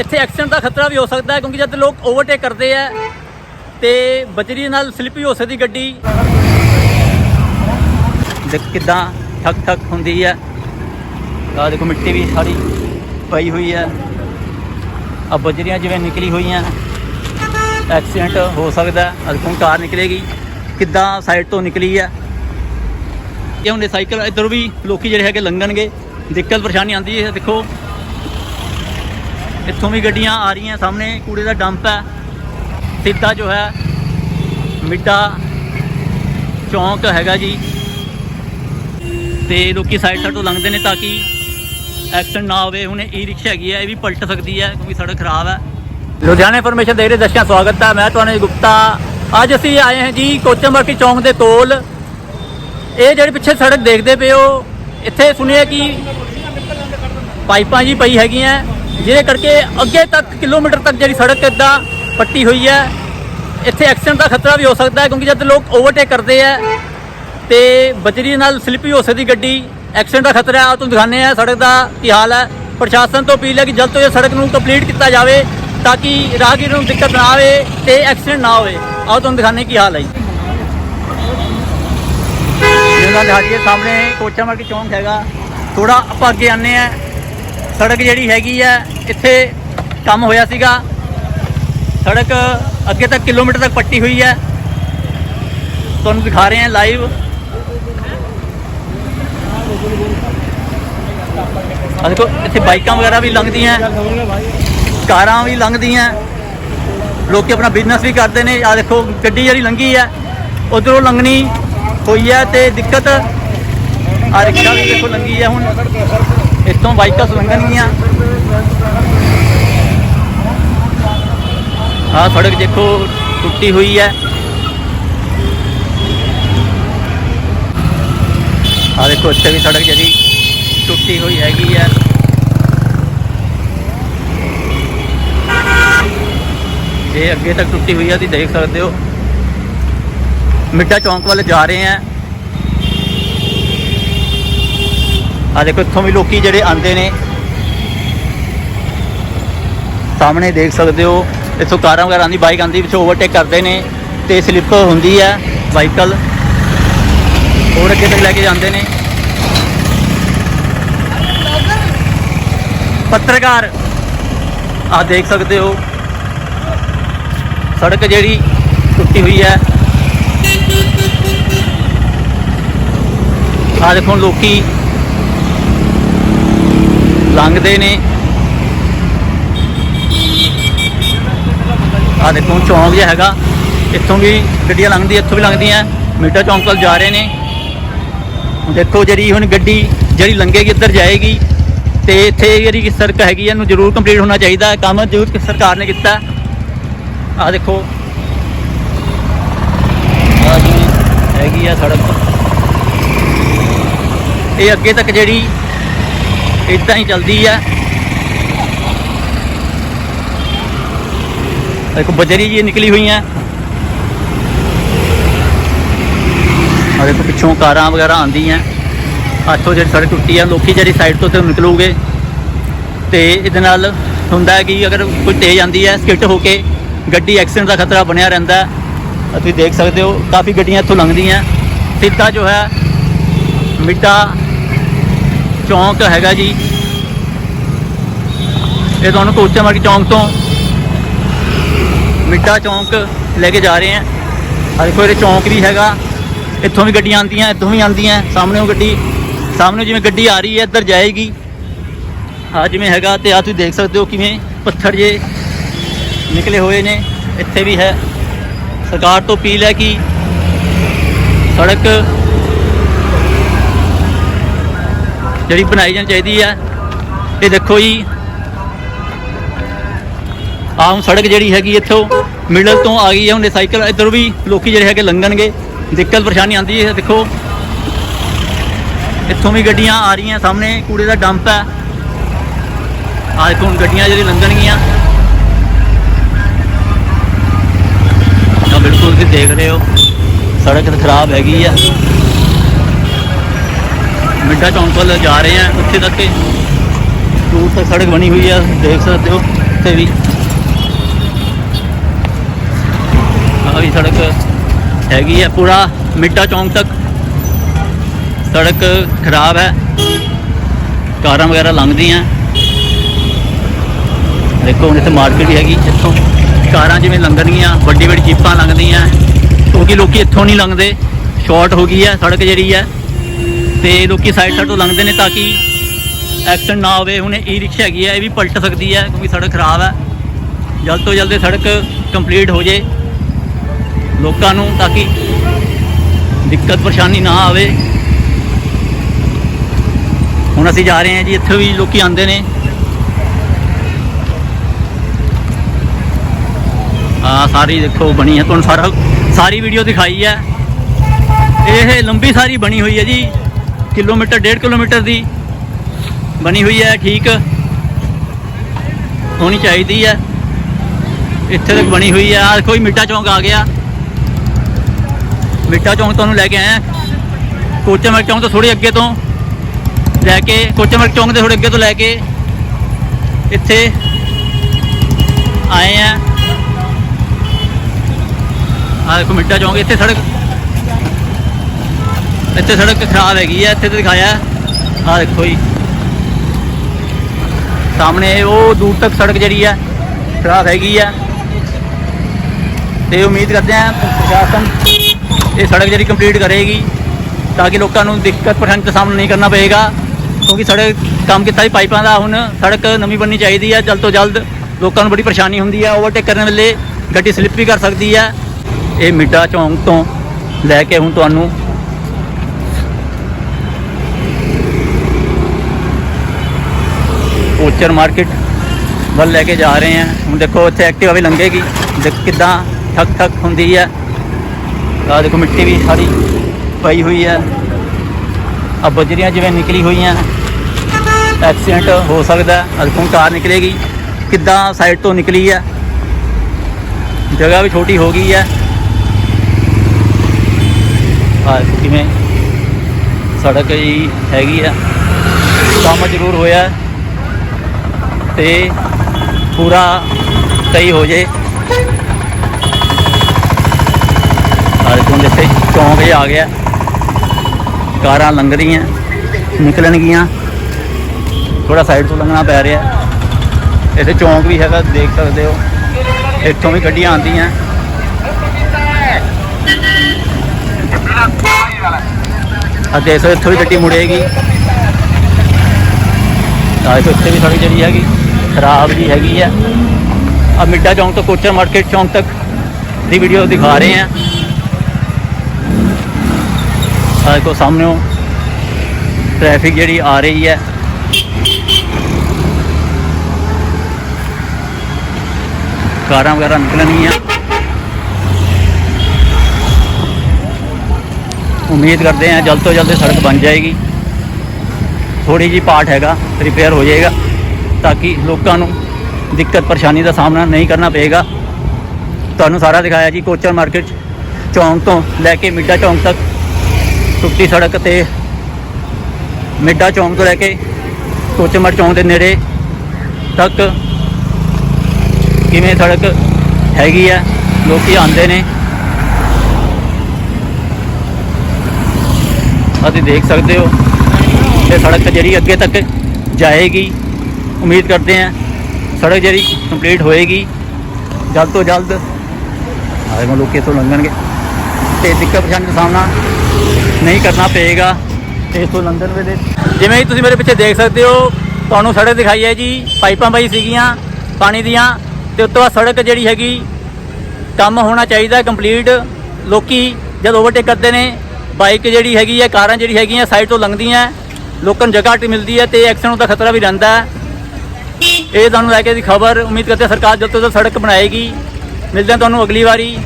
ਇੱਥੇ ਐਕਸੀਡੈਂਟ ਦਾ ਖਤਰਾ ਵੀ ਹੋ ਸਕਦਾ ਹੈ ਕਿਉਂਕਿ ਜਦ ਲੋਕ ਓਵਰਟੇਕ ਕਰਦੇ ਆ, ਤੇ ਬਜਰੀ ਨਾਲ ਸਲਿੱਪ ਵੀ ਹੋ ਸਕਦੀ ਗੱਡੀ। ਦੇਖ ਕਿਦਾਂ ਠੱਕ ਠੱਕ ਹੁੰਦੀ ਹੈ ਆ ਦੇਖੋ ਮਿੱਟੀ ਵੀ ਸਾਰੀ ਪਈ ਹੋਈ ਹੈ ਆ ਬਜਰੀਆਂ ਜਿਵੇਂ ਨਿਕਲੀ ਹੋਈਆਂ। ਐਕਸੀਡੈਂਟ ਹੋ ਸਕਦਾ ਹੈ ਦੇਖੋ ਕਾਰ ਨਿਕਲੇਗੀ। ਕਿੱਦਾਂ ਸਾਈਡ ਤੋਂ ਨਿਕਲੀ ਹੈ ਇਹ ਹੁਣ ਸਾਈਕਲ, ਇੱਧਰ ਵੀ ਲੋਕੀ ਜਿਹੜੇ ਹੈਗੇ ਲੰਘਣਗੇ। ਦਿੱਕਤ ਪਰੇਸ਼ਾਨੀ ਆਉਂਦੀ ਹੈ, ਦੇਖੋ। ਇੱਥੋਂ ਵੀ ਗੱਡੀਆਂ ਆ ਰਹੀਆਂ ਸਾਹਮਣੇ, ਕੂੜੇ ਦਾ ਡੰਪ ਹੈ। ਸਿੱਧਾ ਜੋ ਹੈ, ਮਿੱਡਾ ਚੌਂਕ ਹੈਗਾ ਜੀ। ਤੇ ਲੋਕੀ ਸਾਈਡ ਸਾਈਡ ਤੋਂ ਲੰਘਦੇ ਨੇ ਤਾਂ ਕਿ ਐਕਸੀਡੈਂਟ ਨਾ ਹੋਵੇ। ਹੁਣ ਈ ਰਿਕਸ਼ਾ ਹੈਗੀ ਹੈ, ਇਹ ਵੀ ਪਲਟ ਸਕਦੀ ਹੈ, ਕਿਉਂਕਿ ਸੜਕ ਖਰਾਬ ਹੈ। ਲੁਧਿਆਣਾ ਇਨਫੋਰਮੇਸ਼ਨ ਦੇ ਰਹੇ, ਦਰਸ਼ਕਾਂ ਸਵਾਗਤ ਹੈ। ਮੈਂ ਤੁਹਾਨੂੰ ਗੁਪਤਾ। ਅੱਜ ਅਸੀਂ ਆਏ ਹਾਂ ਜੀ ਕੋਚੰਬਰਕੀ ਚੌਂਕ ਦੇ ਕੋਲ। ਇਹ ਜਿਹੜੀ ਪਿੱਛੇ ਸੜਕ ਦੇਖਦੇ ਪਏ ਹੋ, ਇੱਥੇ ਸੁਣਿਆ ਕਿ ਪਾਈਪਾਂ ਜੀ ਪਈ ਹੈਗੀਆਂ। ਜਿਹਦੇ ਕਰਕੇ ਅੱਗੇ ਤੱਕ ਕਿਲੋਮੀਟਰ ਤੱਕ ਜਿਹੜੀ ਸੜਕ ਇੱਦਾਂ ਪੱਟੀ ਹੋਈ ਹੈ, ਇੱਥੇ ਐਕਸੀਡੈਂਟ ਦਾ ਖਤਰਾ ਵੀ ਹੋ ਸਕਦਾ ਹੈ ਕਿਉਂਕਿ ਜਦ ਲੋਕ ਓਵਰਟੇਕ ਕਰਦੇ ਆ ਤੇ ਬਜਰੀ ਨਾਲ ਸਲਿੱਪ ਵੀ ਹੋ ਸਕਦੀ ਗੱਡੀ ਐਕਸੀਡੈਂਟ ਦਾ ਖਤਰਾ ਆ ਤੁਹਾਨੂੰ ਦਿਖਾਉਂਦੇ ਆ ਸੜਕ ਦਾ ਕੀ ਹਾਲ ਹੈ। ਪ੍ਰਸ਼ਾਸਨ ਤੋਂ ਅਪੀਲ ਹੈ ਕਿ ਜਲਦ ਤੋਂ ਜਲਦ ਸੜਕ ਨੂੰ ਕੰਪਲੀਟ ਕੀਤਾ ਜਾਵੇ ਤਾਂ ਕਿ ਰਾਹਗੀਰ ਨੂੰ ਦਿੱਕਤ ਨਾ ਆਵੇ ਤੇ ਐਕਸੀਡੈਂਟ ਨਾ ਹੋਵੇ। ਆਓ ਤੁਹਾਨੂੰ ਦਿਖਾਉਂਦੇ ਕੀ ਹਾਲ ਹੈ ਜੀ। ਜਿਹਨਾਂ ਸਾਹਮਣੇ ਕੋਚਾ ਮਾਰਕੀ ਚੌਂਕ ਹੈਗਾ ਥੋੜਾ ਆਪਾਂ ਅੱਗੇ ਆਨੇ ਆ ਸੜਕ ਜਿਹੜੀ ਹੈਗੀ ਆ, ਇੱਥੇ ਕੰਮ ਹੋਇਆ ਸੀਗਾ। ਸੜਕ ਅੱਗੇ ਤੱਕ ਕਿਲੋਮੀਟਰ ਤੱਕ ਪੱਟੀ ਹੋਈ ਹੈ। ਤੁਹਾਨੂੰ ਦਿਖਾ ਰਹੇ ਹਾਂ ਲਾਈਵ ਆ ਦੇਖੋ, ਇੱਥੇ ਬਾਈਕਾਂ ਵਗੈਰਾ ਵੀ ਲੰਘਦੀਆਂ। ਕਾਰਾਂ ਵੀ ਲੰਘਦੀਆਂ। ਲੋਕੀ ਆਪਣਾ ਬਿਜ਼ਨਸ ਵੀ ਕਰਦੇ ਨੇ। ਆ ਦੇਖੋ, ਗੱਡੀ ਜਿਹੜੀ ਲੰਘੀ ਹੈ, ਉਧਰੋਂ ਲੰਘਣੀ ਹੋਈ ਹੈ ਤੇ ਦਿੱਕਤ ਆ, ਰਿਕਸ਼ਾ ਵੀ ਦੇਖੋ ਲੰਘੀ ਹੈ ਹੁਣ। ਇੱਥੋਂ ਬਾਈਕਾਂ ਲੰਘਣਗੀਆਂ ਆ ਸੜਕ ਦੇਖੋ, ਟੁੱਟੀ ਹੋਈ ਹੈ। ਆ ਦੇਖੋ, ਇੱਥੇ ਵੀ ਸੜਕ ਜਿਹੜੀ ਟੁੱਟੀ ਹੋਈ ਹੈਗੀ ਹੈ। ਇਹ ਅੱਗੇ ਤੱਕ ਟੁੱਟੀ ਹੋਈ ਹੈ, ਤੁਸੀਂ ਦੇਖ ਸਕਦੇ ਹੋ। ਮਿੱਡਾ ਚੌਂਕ ਵੱਲ ਜਾ ਰਹੇ ਆ ਆ ਦੇਖੋ, ਇੱਥੋਂ ਵੀ ਲੋਕੀ ਜਿਹੜੇ ਆਂਦੇ ਨੇ। ਸਾਹਮਣੇ ਦੇਖ ਸਕਦੇ ਹੋ, ਇੱਥੋਂ ਕਾਰਾਂ ਵਗੈਰਾ ਆਂਦੀ ਬਾਈਕ ਆਂਦੀ ਵਿੱਚ ਓਵਰਟੇਕ ਕਰਦੇ ਨੇ ਤੇ ਸਲਿੱਪ ਹੁੰਦੀ ਹੈ ਵਾਹੀਕਲ ਹੋਰ ਅੱਗੇ ਤੱਕ ਲੈ ਕੇ ਜਾਂਦੇ ਨੇ। ਪੱਤਰਕਾਰ ਆ ਦੇਖ ਸਕਦੇ ਹੋ। ਸੜਕ ਜਿਹੜੀ ਟੁੱਟੀ ਹੋਈ ਹੈ। ਆ ਦੇਖੋ, ਲੋਕੀ ਲੰਘਦੇ ਨੇ। ਆ ਦੇਖੋ ਚੌਂਕ ਜਿਹਾ ਹੈਗਾ। ਇੱਥੋਂ ਵੀ ਗੱਡੀਆਂ ਲੰਘਦੀਆਂ ਇੱਥੋਂ ਵੀ ਲੰਘਦੀਆਂ। ਮੀਟਾ ਚੌਂਕ ਵੱਲ ਜਾ ਰਹੇ ਨੇ। ਦੇਖੋ ਜਿਹੜੀ ਹੁਣ ਗੱਡੀ ਜਿਹੜੀ ਲੰਘੇਗੀ ਇੱਧਰ ਜਾਏਗੀ। ਤੇ ਇੱਥੇ ਜਿਹੜੀ ਸੜਕ ਹੈਗੀ ਹੈ, ਇਹਨੂੰ ਜ਼ਰੂਰ ਕੰਪਲੀਟ ਹੋਣਾ ਚਾਹੀਦਾ। ਕੰਮ ਜ਼ਰੂਰ ਸਰਕਾਰ ਨੇ ਕੀਤਾ। ਆ ਦੇਖੋ। ਆ ਜੀ ਹੈਗੀ ਆ ਸੜਕ। ਇਹ ਅੱਗੇ ਤੱਕ ਜਿਹੜੀ ਇਦਾਂ ਹੀ ਚੱਲਦੀ ਹੈ ਇੱਕ ਬਜਰੀ ਜੀ ਨਿਕਲੀ ਹੋਈਆਂ ਆ। ਦੇਖੋ ਪਿੱਛੋਂ ਕਾਰਾਂ ਵਗੈਰਾ ਆਉਂਦੀਆਂ। ਆਥੋਂ ਜਿਹੜੀ ਸੜਕ ਟੁੱਟੀ ਆ, ਲੋਕੀ ਜਿਹੜੀ ਸਾਈਡ ਤੋਂ ਤੇ ਨਿਕਲੂਗੇ। ਤੇ ਇਹਦੇ ਨਾਲ ਹੁੰਦਾ ਹੈ ਕਿ ਅਗਰ ਕੋਈ ਤੇਜ਼ ਆਂਦੀ ਹੈ, ਸਕਿੱਟ ਹੋ ਕੇ ਗੱਡੀ ਐਕਸੀਡੈਂਟ ਦਾ ਖਤਰਾ ਬਣਿਆ ਰਹਿੰਦਾ ਤੁਸੀਂ ਦੇਖ ਸਕਦੇ ਹੋ, ਕਾਫੀ ਗੱਡੀਆਂ ਇੱਥੋਂ ਲੰਘਦੀਆਂ। ਸਿੱਧਾ ਜੋ ਹੈ ਮਿੱਡਾ ਚੌਂਕ ਹੈਗਾ ਜੀ। ਇਹ ਤੁਹਾਨੂੰ ਕੋਚਾ ਮਾਰਕੀ ਚੌਂਕ ਤੋਂ ਮਿੱਡਾ ਚੌਂਕ ਲੈ ਕੇ ਜਾ ਰਹੇ ਆ ਆ ਦੇਖੋ, ਇਹਦੇ ਚੌਂਕ ਵੀ ਹੈਗਾ। ਇੱਥੋਂ ਵੀ ਗੱਡੀਆਂ ਆਉਂਦੀਆਂ, ਇੱਥੋਂ ਵੀ ਆਉਂਦੀਆਂ। ਸਾਹਮਣੇ ਉਹ ਗੱਡੀ, ਸਾਹਮਣੇ ਜਿਵੇਂ ਗੱਡੀ ਆ ਰਹੀ ਹੈ, ਇੱਧਰ ਜਾਏਗੀ। ਆ ਜਿਵੇਂ ਹੈਗਾ ਤੇ ਆ ਤੁਸੀਂ ਦੇਖ ਸਕਦੇ ਹੋ ਕਿਵੇਂ ਪੱਥਰ ਜੇ ਨਿਕਲੇ ਹੋਏ ਨੇ। ਇੱਥੇ ਵੀ ਹੈ। ਸਰਕਾਰ ਤੋਂ ਅਪੀਲ ਹੈ ਕਿ ਸੜਕ ਜਿਹੜੀ ਬਣਾਈ ਜਾਣੀ ਚਾਹੀਦੀ ਹੈ ਇਹ ਦੇਖੋ ਜੀ। ਆਮ ਹੁਣ ਸੜਕ ਜਿਹੜੀ ਹੈਗੀ ਇੱਥੋਂ ਮਿਡਲ ਤੋਂ ਆ ਗਈ ਹੈ ਹੁਣ ਸਾਈਕਲ ਇੱਧਰ ਵੀ ਲੋਕੀ ਜਿਹੜੇ ਹੈਗੇ ਲੰਘਣਗੇ। ਦਿੱਕਤ ਪਰੇਸ਼ਾਨੀ ਆਉਂਦੀ ਹੈ, ਦੇਖੋ। ਇੱਥੋਂ ਵੀ ਗੱਡੀਆਂ ਆ ਰਹੀਆਂ ਸਾਹਮਣੇ, ਕੂੜੇ ਦਾ ਡੰਪ ਹੈ ਆ ਦੇਖੋ ਹੁਣ ਗੱਡੀਆਂ ਜਿਹੜੀ ਲੰਘਣਗੀਆਂ। ਆ ਬਿਲਕੁਲ ਤੁਸੀਂ ਦੇਖ ਰਹੇ ਹੋ, ਸੜਕ ਤਾਂ ਖਰਾਬ ਹੈਗੀ ਆ। ਮਿੱਡਾ ਚੌਂਕ ਵੱਲ ਜਾ ਰਹੇ ਆ, ਉੱਥੇ ਤੱਕ ਦੂਰ ਤੱਕ ਸੜਕ ਬਣੀ ਹੋਈ ਆ, ਦੇਖ ਸਕਦੇ ਹੋ, ਉੱਥੇ ਵੀ। ਆਹ ਵੀ ਸੜਕ ਹੈਗੀ ਹੈ ਪੂਰਾ ਮਿੱਡਾ ਚੌਂਕ ਤੱਕ। ਸੜਕ ਖਰਾਬ ਹੈ। ਕਾਰਾਂ ਵਗੈਰਾ ਲੰਘਦੀਆਂ। ਦੇਖੋ, ਹੁਣ ਇੱਥੇ ਮਾਰਕੀਟ ਵੀ ਹੈਗੀ ਇੱਥੋਂ। ਕਾਰਾਂ ਜਿਵੇਂ ਲੰਘਣਗੀਆਂ ਵੱਡੀ ਵੱਡੀ ਜੀਪਾਂ ਲੰਘਦੀਆਂ। ਕਿਉਂਕਿ ਲੋਕੀ ਇੱਥੋਂ ਨਹੀਂ ਲੰਘਦੇ। ਸ਼ਾਰਟ ਹੋ ਗਈ ਹੈ, ਸੜਕ ਜਿਹੜੀ ਹੈ। ਤੇ ਲੋਕੀ ਸਾਈਡ ਸਾਈਡ ਤੋਂ ਲੰਘਦੇ ਨੇ ਤਾਂ ਕਿ ਐਕਸੀਡੈਂਟ ਨਾ ਹੋਵੇ। ਹੁਣ ਈ ਰਿਕਸ਼ਾ ਹੈਗੀ ਹੈ ਇਹ ਵੀ ਪਲਟ ਸਕਦੀ ਹੈ ਕਿਉਂਕਿ ਸੜਕ ਖਰਾਬ ਹੈ ਜਲਦ ਤੋਂ ਜਲਦ ਇਹ ਸੜਕ ਕੰਪਲੀਟ ਹੋ ਜੇ ਲੋਕਾਂ ਨੂੰ, ਤਾਂ ਕਿ ਦਿੱਕਤ, ਪਰੇਸ਼ਾਨੀ ਨਾ ਆਵੇ। ਹੁਣ ਅਸੀਂ ਜਾ ਰਹੇ ਹਾਂ ਜੀ, ਇੱਥੇ ਵੀ ਲੋਕੀ ਆਉਂਦੇ ਨੇ। ਆ ਸਾਰੀ ਦੇਖੋ, ਬਣੀ ਹੈ ਤੁਹਾਨੂੰ ਸਾਰਾ ਸਾਰੀ ਵੀਡੀਓ ਦਿਖਾਈ ਹੈ ਇਹ ਲੰਬੀ ਸਾਰੀ ਬਣੀ ਹੋਈ ਹੈ ਜੀ। ਕਿਲੋਮੀਟਰ, ਡੇਢ ਕਿਲੋਮੀਟਰ ਦੀ ਬਣੀ ਹੋਈ ਹੈ, ਠੀਕ। ਹੋਣੀ ਚਾਹੀਦੀ ਹੈ। ਇੱਥੇ ਤੱਕ ਬਣੀ ਹੋਈ ਹੈ। ਆ ਕੋਈ ਮਿੱਟਾ ਚੌਂਕ ਆ ਗਿਆ। ਮਿੱਟਾ ਚੌਂਕ ਤੁਹਾਨੂੰ ਲੈ ਕੇ ਆਏ ਹਾਂ ਕੋਚਮਰ ਚੌਂਕ ਤੋਂ ਥੋੜੀ ਅੱਗੇ ਤੋਂ ਲੈ ਕੇ ਕੋਚਮਰ ਚੌਂਕ ਦੇ ਥੋੜੇ ਅੱਗੇ ਤੋਂ ਲੈ ਕੇ ਇੱਥੇ ਆਏ ਆ। ਆ ਦੇਖੋ ਮਿੱਟਾ ਚੌਂਕ ਇੱਥੇ ਸੜਕ ਇੱਥੇ ਸੜਕ ਖਰਾਬ ਹੈਗੀ ਆ, ਇੱਥੇ ਤੇ ਦਿਖਾਇਆ। ਆ ਦੇਖੋ ਜੀ। ਸਾਹਮਣੇ ਉਹ ਦੂਰ ਤੱਕ ਸੜਕ ਜਿਹੜੀ ਆ, ਖਰਾਬ ਹੈਗੀ ਆ। ਤੇ ਉਮੀਦ ਕਰਦੇ ਆ ਪ੍ਰਸ਼ਾਸਨ ਇਹ ਸੜਕ ਜਿਹੜੀ ਕੰਪਲੀਟ ਕਰੇਗੀ, ਤਾਂ ਕਿ ਲੋਕਾਂ ਨੂੰ ਦਿੱਕਤ ਪਰੇਸ਼ਾਨੀ ਦਾ ਸਾਹਮਣਾ ਨਹੀਂ ਕਰਨਾ ਪਏਗਾ। ਕਿਉਂਕਿ ਸੜਕ ਕੰਮ ਕੀਤਾ ਸੀ ਪਾਈਪਾਂ ਦਾ, ਹੁਣ ਸੜਕ ਨਵੀਂ ਬਣਨੀ ਚਾਹੀਦੀ ਹੈ ਜਲਦ ਤੋਂ ਜਲਦ ਲੋਕਾਂ ਨੂੰ ਬੜੀ ਪਰੇਸ਼ਾਨੀ ਹੁੰਦੀ ਹੈ ਓਵਰਟੇਕ ਕਰਨ ਵੇਲੇ ਗੱਡੀ ਸਲਿੱਪ ਵੀ ਕਰ ਸਕਦੀ ਹੈ ਇਹ ਮਿੱਡਾ ਚੌਂਕ ਤੋਂ ਲੈ ਕੇ ਹੁਣ ਤੁਹਾਨੂੰ ਕੋਚਰ ਮਾਰਕੀਟ ਵੱਲ ਲੈ ਕੇ ਜਾ ਰਹੇ ਹਾਂ। ਹੁਣ ਦੇਖੋ ਇੱਥੇ ਐਕਟਿਵਾ ਵੀ ਲੰਘੇਗੀ। ਦੇਖ ਕਿੱਦਾਂ ਠੱਕ ਠੱਕ ਹੁੰਦੀ ਹੈ। ਆ ਦੇਖੋ ਮਿੱਟੀ ਵੀ ਸਾਰੀ ਪਈ ਹੋਈ ਹੈ। ਆ ਬਜਰੀਆਂ ਜਿਵੇਂ ਨਿਕਲੀ ਹੋਈਆਂ। ਐਕਸੀਡੈਂਟ ਹੋ ਸਕਦਾ ਹੈ। ਅਲਕੋਂ ਕਾਰ ਨਿਕਲੇਗੀ। ਕਿੱਦਾਂ ਸਾਈਡ ਤੋਂ ਨਿਕਲੀ ਹੈ। ਜਗ੍ਹਾ ਵੀ ਛੋਟੀ ਹੋ ਗਈ ਹੈ। ਆ ਕਿਵੇਂ ਸੜਕ ਹੀ ਹੈਗੀ ਆ ਕੰਮ ਜ਼ਰੂਰ ਹੋਇਆ ਤੇ ਪੂਰਾ ਸਹੀ ਹੋ ਜੇ ਆ ਦੇਖੋ ਹੁਣ ਇੱਥੇ ਚੌਂਕ ਜਿਹਾ ਆ ਗਿਆ ਕਾਰਾਂ ਲੰਘ ਰਹੀਆਂ ਨਿਕਲਣਗੀਆਂ ਥੋੜਾ ਸਾਈਡ ਤੋਂ ਲੰਘਣਾ ਪੈ ਰਿਹਾ ਇੱਥੇ ਚੌਂਕ ਵੀ ਹੈਗਾ ਦੇਖ ਸਕਦੇ ਹੋ ਇੱਥੋਂ ਵੀ ਗੱਡੀਆਂ ਆਉਂਦੀਆਂ ਆ ਦੇਖੋ ਇੱਥੋਂ ਵੀ ਗੱਡੀ ਮੁੜੇਗੀ ਆ ਦੇਖੋ ਇੱਥੇ ਵੀ ਸੜਕ ਜਿਹੜੀ ਹੈਗੀ ਖਰਾਬ ਜੀ ਹੈਗੀ ਆ। ਆ ਮਿੱਡਾ ਚੌਂਕ ਤੋਂ ਕੋਚਰ ਮਾਰਕੀਟ ਚੌਂਕ ਤੱਕ ਦੀ ਵੀਡੀਓ ਦਿਖਾ ਰਹੇ ਆ। ਆ ਦੇਖੋ ਸਾਹਮਣੇ ਟ੍ਰੈਫਿਕ ਜਿਹੜੀ ਆ ਰਹੀ ਹੈ ਕਾਰਾਂ ਵਗੈਰਾ ਨਿਕਲਣਗੀਆਂ। ਉਮੀਦ ਕਰਦੇ ਹਾਂ ਜਲਦ ਤੋਂ ਜਲਦ ਸੜਕ ਬਣ ਜਾਏਗੀ। ਥੋੜੀ ਜੀ ਪਾਰਟ ਹੈਗਾ ਰਿਪੇਅਰ ਹੋ ਜਾਏਗਾ। ਤਾਂ ਕਿ ਲੋਕਾਂ ਨੂੰ ਦਿੱਕਤ ਪਰੇਸ਼ਾਨੀ ਦਾ ਸਾਹਮਣਾ ਨਹੀਂ ਕਰਨਾ ਪਏਗਾ। ਤੁਹਾਨੂੰ ਸਾਰਾ ਦਿਖਾਇਆ ਜੀ ਕੋਚਰ ਮਾਰਕੀਟ ਚੌਂਕ ਤੋਂ ਲੈ ਕੇ ਮਿੱਡਾ ਚੌਂਕ ਤੱਕ ਟੁੱਟੀ ਸੜਕ ਤੇ ਮਿੱਡਾ ਚੌਂਕ ਤੋਂ ਲੈ ਕੇ ਕੋਚਰ ਕੋਚਮਰ ਚੌਂਕ ਦੇ ਨੇੜੇ ਤੱਕ ਕਿਵੇਂ ਸੜਕ ਹੈਗੀ ਆ ਲੋਕੀ ਆਉਂਦੇ ਨੇ। ਅਸੀਂ ਦੇਖ ਸਕਦੇ ਹੋ ਇਹ ਸੜਕ ਜਿਹੜੀ ਅੱਗੇ ਤੱਕ ਜਾਏਗੀ। ਉਮੀਦ ਕਰਦੇ ਹਾਂ ਸੜਕ ਜਿਹੜੀ ਕੰਪਲੀਟ ਹੋਏਗੀ, ਜਲਦ ਤੋਂ ਜਲਦ ਆਏਗਾ ਲੋਕੀ ਇੱਥੋਂ ਲੰਘਣਗੇ। ਤੇ ਦਿੱਕਤ ਪਰੇਸ਼ਾਨੀ ਦਾ ਸਾਹਮਣਾ ਨਹੀਂ ਕਰਨਾ ਪਏਗਾ ਇਸ ਤੋਂ ਲੰਘਣ ਵੇਲੇ। ਜਿਵੇਂ ਹੀ ਤੁਸੀਂ ਮੇਰੇ ਪਿੱਛੇ ਦੇਖ ਸਕਦੇ ਹੋ, ਤੁਹਾਨੂੰ ਸੜਕ ਦਿਖਾਈ ਹੈ ਜੀ, ਪਾਈਪਾਂ ਪਾਈ ਸੀਗੀਆਂ ਪਾਣੀ ਦੀਆਂ, ਤੇ ਉਸ ਤੋਂ ਬਾਅਦ ਸੜਕ ਜਿਹੜੀ ਹੈਗੀ, ਕੰਮ ਹੋਣਾ ਚਾਹੀਦਾ ਕੰਪਲੀਟ ਲੋਕੀ ਜਦ ਓਵਰਟੇਕ ਕਰਦੇ ਨੇ ਬਾਈਕ ਜਿਹੜੀ ਹੈਗੀ ਹੈ, ਕਾਰਾਂ ਜਿਹੜੀ ਹੈਗੀਆਂ ਸਾਈਡ ਤੋਂ ਲੰਘਦੀਆਂ, ਲੋਕਾਂ ਨੂੰ ਜਗ੍ਹਾ ਟ ਮਿਲਦੀ ਹੈ ਤੇ ਐਕਸੀਡੈਂਟ ਦਾ ਖਤਰਾ ਵੀ ਰਹਿੰਦਾ ਹੈ। ਇਹ ਤੁਹਾਨੂੰ ਲੈ ਕੇ ਦੀ ਖਬਰ ਉਮੀਦ ਕਰਦੇ ਹਾਂ ਸਰਕਾਰ ਜਲਦ ਤੋਂ ਜਲਦ ਸੜਕ ਬਣਾਏਗੀ। ਮਿਲਦੇ ਹਾਂ ਤੁਹਾਨੂੰ ਅਗਲੀ ਵਾਰੀ।